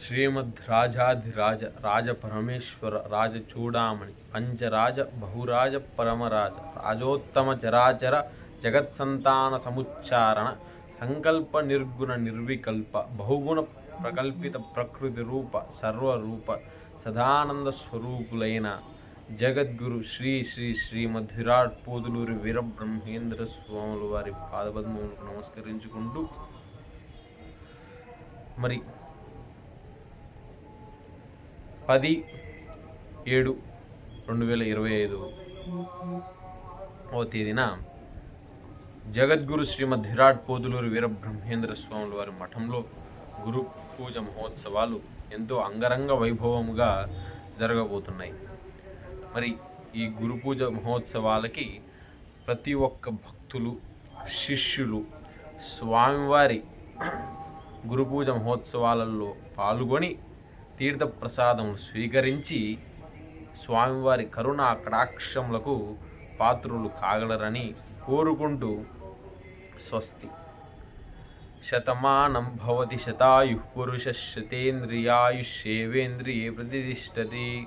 శ్రీమద్ రాజాధిరాజ రాజ పరమేశ్వర రాజ చూడామణి పంచరాజ బహురాజ పరమరాజ రాజోత్తమ చరాచర జగత్సంతాన సముచ్చారణ సంకల్ప నిర్గుణ నిర్వికల్ప బహుగుణ ప్రకల్పిత ప్రకృతి రూప సర్వరూప సదానంద స్వరూపులైన జగద్గురు శ్రీ శ్రీ శ్రీమద్ విరాట్ పోదులూరి వీరబ్రహ్మేంద్ర స్వాములు వారి పాదపద్మములకు నమస్కరించుకుంటూ మరి పది ఏడు రెండు వేల ఇరవై ఐదు. ఓ తేదీన జగద్గురు శ్రీమద్ విరాట్ పోదులూరు వీరబ్రహ్మేంద్ర స్వాముల వారి మఠంలో గురు పూజ మహోత్సవాలు ఎంతో అంగరంగ వైభవముగా జరగబోతున్నాయి. మరి ఈ గురు పూజ మహోత్సవాలకి ప్రతి ఒక్క భక్తులు శిష్యులు స్వామివారి గురు పూజ మహోత్సవాలలో పాల్గొని తీర్థప్రసాదం స్వీకరించి స్వామివారి కరుణా కటాక్షములకు పాత్రులు కాగలరని కోరుకుంటూ స్వస్తి. శతమానం భవతి శతాయు పురుష శతేంద్రియాయుషేవేంద్రియే ప్రతిష్టతి.